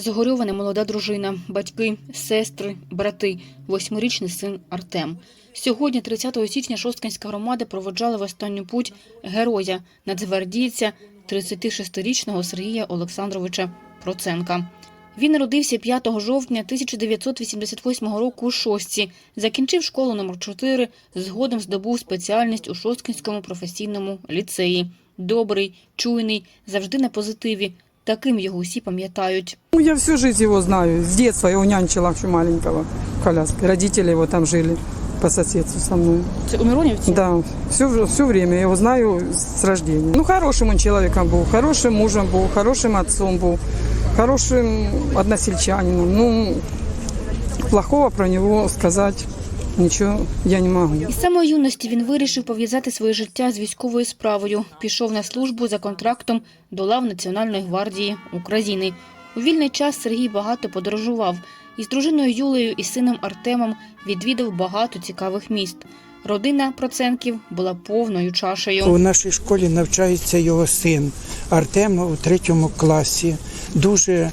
Загорьована молода дружина, батьки, сестри, брати, восьмирічний син Артем. Сьогодні, 30 січня, Шосткинська громада проводжала в останню путь героя, нацгвардійця 36-річного Сергія Олександровича Проценка. Він народився 5 жовтня 1988 року у Шостці, закінчив школу номер 4 згодом здобув спеціальність у Шосткинському професійному ліцеї. Добрий, чуйний, завжди на позитиві. Таким його усі пам'ятають. Ну, я всю жизнь его знаю. С детства я его нянчила еще маленького в коляске. Родители его там жили по соседству со мной. Це у Миронівці? Да, все, все время я его знаю с рождения. Ну, хорошим он человеком был, хорошим мужем был, хорошим отцом был, хорошим односельчанином. Ну, плохого про него сказать ничего я не могу. Із самої юності він вирішив пов'язати своє життя з військовою справою. Пішов на службу за контрактом до лав Національної гвардії України. У вільний час Сергій багато подорожував. Із дружиною Юлею і сином Артемом відвідав багато цікавих міст. Родина Проценків була повною чашею. У нашій школі навчається його син Артем у третьому класі. Дуже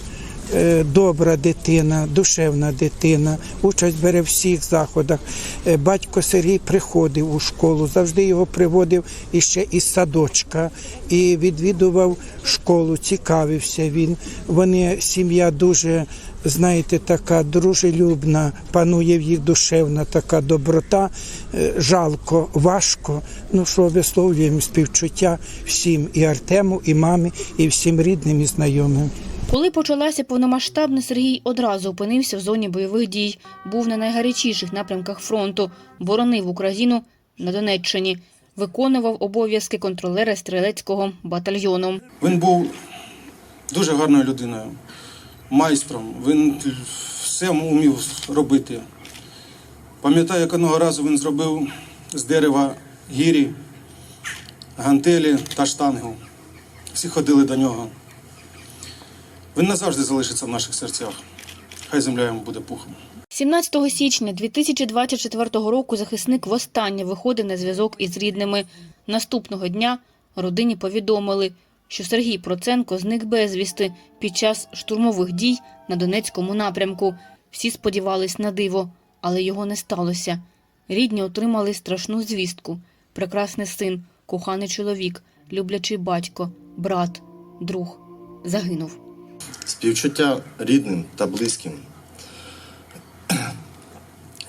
добра дитина, душевна дитина, участь бере в всіх заходах. Е, Батько Сергій приходив у школу, завжди його приводив іще із садочка і відвідував школу, цікавився він. Вони сім'я дуже. Знаєте, така дружелюбна, панує в їх душевна така доброта. Е, Жалко, важко. Ну що висловлюємо співчуття всім і Артему, і мамі, і всім рідним і знайомим. Коли почалася повномасштабна, Сергій одразу опинився в зоні бойових дій. Був на найгарячіших напрямках фронту, боронив Україну на Донеччині, виконував обов'язки контролера стрілецького батальйону. Він був дуже гарною людиною, майстром. Він все умів робити. Пам'ятаю, як одного разу він зробив з дерева гірі, гантелі та штангу. Всі ходили до нього. Він назавжди залишиться в наших серцях. Хай земля йому буде пухом. 17 січня 2024 року захисник востаннє виходив на зв'язок із рідними. Наступного дня родині повідомили, що Сергій Проценко зник безвісти під час штурмових дій на Донецькому напрямку. Всі сподівались на диво, але його не сталося. Рідні отримали страшну звістку. Прекрасний син, коханий чоловік, люблячий батько, брат, друг загинув. Співчуття рідним та близьким.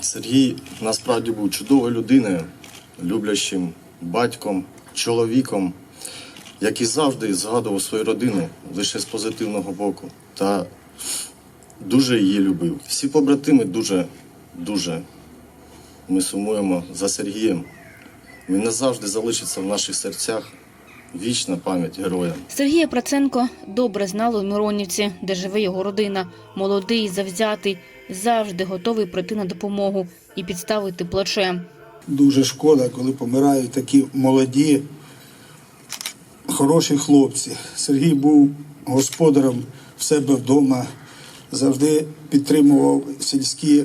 Сергій насправді був чудовою людиною, люблячим батьком, чоловіком, який завжди згадував свою родину лише з позитивного боку та дуже її любив. Всі побратими дуже, дуже ми сумуємо за Сергієм. Він назавжди залишиться в наших серцях. Вічна пам'ять героям. Сергія Проценко добре знали у Миронівці, де живе його родина. Молодий, завзятий, завжди готовий прийти на допомогу і підставити плече. Дуже шкода, коли помирають такі молоді, хороші хлопці. Сергій був господарем в себе вдома, завжди підтримував сільські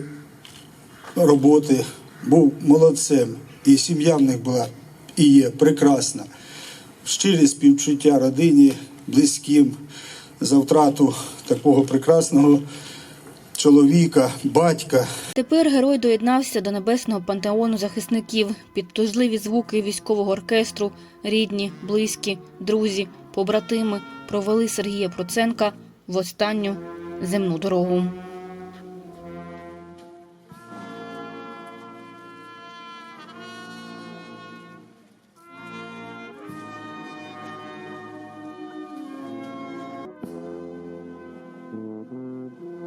роботи, був молодцем. І сім'я в них була і є прекрасна. Щирі співчуття родині, близьким за втрату такого прекрасного чоловіка, батька. Тепер герой доєднався до небесного пантеону захисників під тужливі звуки військового оркестру. Рідні, близькі, друзі, побратими провели Сергія Проценка в останню земну дорогу. Mm-hmm.